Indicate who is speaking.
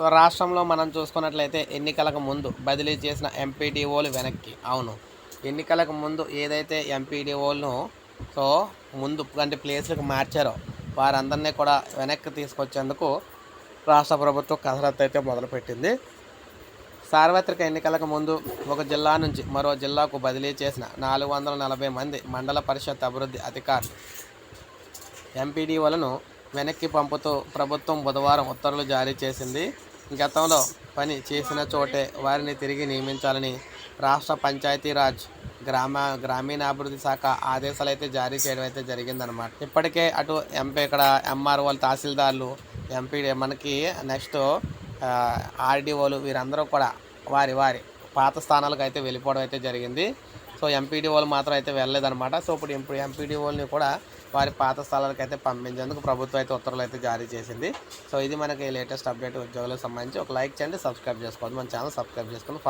Speaker 1: So రాష్ట్రంలో మనం చూసుకున్నట్లయితే ఎన్నికలకు ముందు బదిలీ చేసిన ఎంపీడీఓలు వెనక్కి. అవును. ఎన్నికలకు ముందు ఏదైతే ఎంపీడీఓలను సో ముందు అంటే ప్లేస్లకు మార్చారో వారందరినీ కూడా వెనక్కి తీసుకొచ్చేందుకు రాష్ట్ర ప్రభుత్వం కసరత్తు అయితే మొదలుపెట్టింది. సార్వత్రిక ఎన్నికలకు ముందు ఒక జిల్లా నుంచి మరో జిల్లాకు బదిలీ చేసిన నాలుగు వందల నలభై మంది మండల పరిషత్ అభివృద్ధి అధికారులు ఎంపీడీఓలను వెనక్కి పంపుతూ ప్రభుత్వం బుధవారం ఉత్తర్వులు జారీ చేసింది. గతంలో పని చేసిన చోటే వారిని తిరిగి నియమించాలని రాష్ట్ర పంచాయతీరాజ్ గ్రామ గ్రామీణాభివృద్ధి శాఖ ఆదేశాలు అయితే జారీ చేయడం అయితే జరిగిందనమాట ఇప్పటికే అటు ఎంపీ ఇక్కడ ఎంఆర్ఓలు తహసీల్దార్లు ఎంపీ మనకి నెక్స్ట్ ఆర్డీఓలు వీరందరూ కూడా వారి వారి పాత స్థానాలకు అయితే వెళ్ళిపోవడం అయితే జరిగింది. సో ఎంపీడీఓలు మాత్రం అయితే వెళ్ళలేదన్నమాట. సో ఇప్పుడు ఇప్పుడు ఎంపీడీఓల్ని కూడా వారి పాత స్థలాలకు అయితే పంపించేందుకు ప్రభుత్వం అయితే ఉత్తర్వులు అయితే జారీ చేసింది. సో ఇది మనకి లేటెస్ట్ అప్డేట్ ఉద్యోగులకు సంబంధించి. ఒక లైక్ చేయండి సబ్స్క్రైబ్ చేసుకోండి. మన ఛానల్ సబ్స్క్రైబ్ చేసుకొని